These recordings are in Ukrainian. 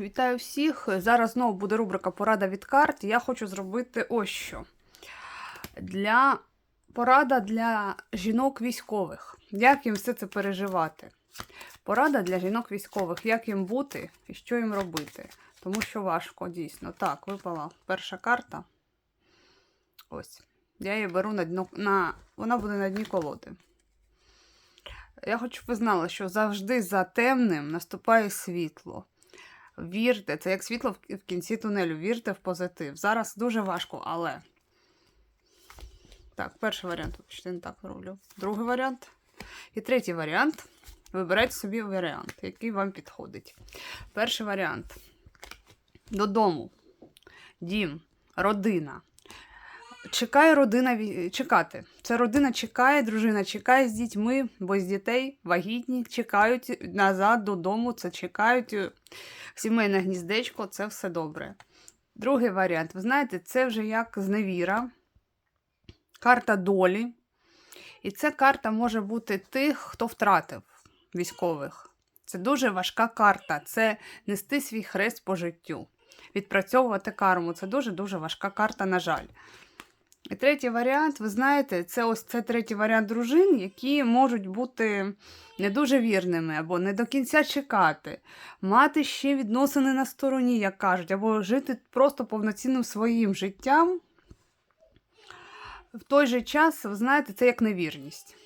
Вітаю всіх. Зараз знову буде рубрика Порада від карт. Я хочу зробити ось що. Для порада для жінок військових. Як їм все це переживати? Порада для жінок військових, як їм бути і що їм робити. Тому що важко, дійсно. Так, випала перша карта. Ось. Я її беру на дно. На... Вона буде на дні колоди. Я хочу, щоб ви знали, що завжди за темним наступає світло. Вірте, це як світло в кінці тунелю. Вірте в позитив. Зараз дуже важко, але. Так, перший варіант, ще не так роблю. Другий варіант. І третій варіант. Вибирайте собі варіант, який вам підходить. Перший варіант. Додому. Дім, родина. Чекає родина чекати. Це родина чекає, дружина чекає з дітьми, бо з дітей вагітні, чекають назад додому, це чекають е, сімейне гніздечко, це все добре. Другий варіант, ви знаєте, це вже як зневіра, карта долі. І ця карта може бути тих, хто втратив військових. Це дуже важка карта. Це нести свій хрест по життю, відпрацьовувати карму. Це дуже-дуже важка карта, на жаль. І третій варіант, ви знаєте, це ось це третій варіант дружин, які можуть бути не дуже вірними або не до кінця чекати, мати ще відносини на стороні, як кажуть, або жити просто повноцінним своїм життям. В той же час, ви знаєте, це як невірність.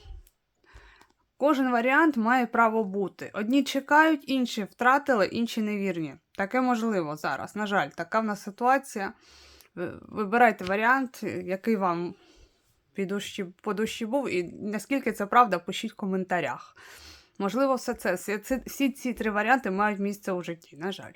Кожен варіант має право бути. Одні чекають, інші втратили, інші невірні. Таке можливо зараз. На жаль, така в нас ситуація. Ви- Вибирайте варіант, який вам під душі, по душі був, і наскільки це правда, пишіть в коментарях. Можливо, все це, всі ці три варіанти мають місце у житті, на жаль.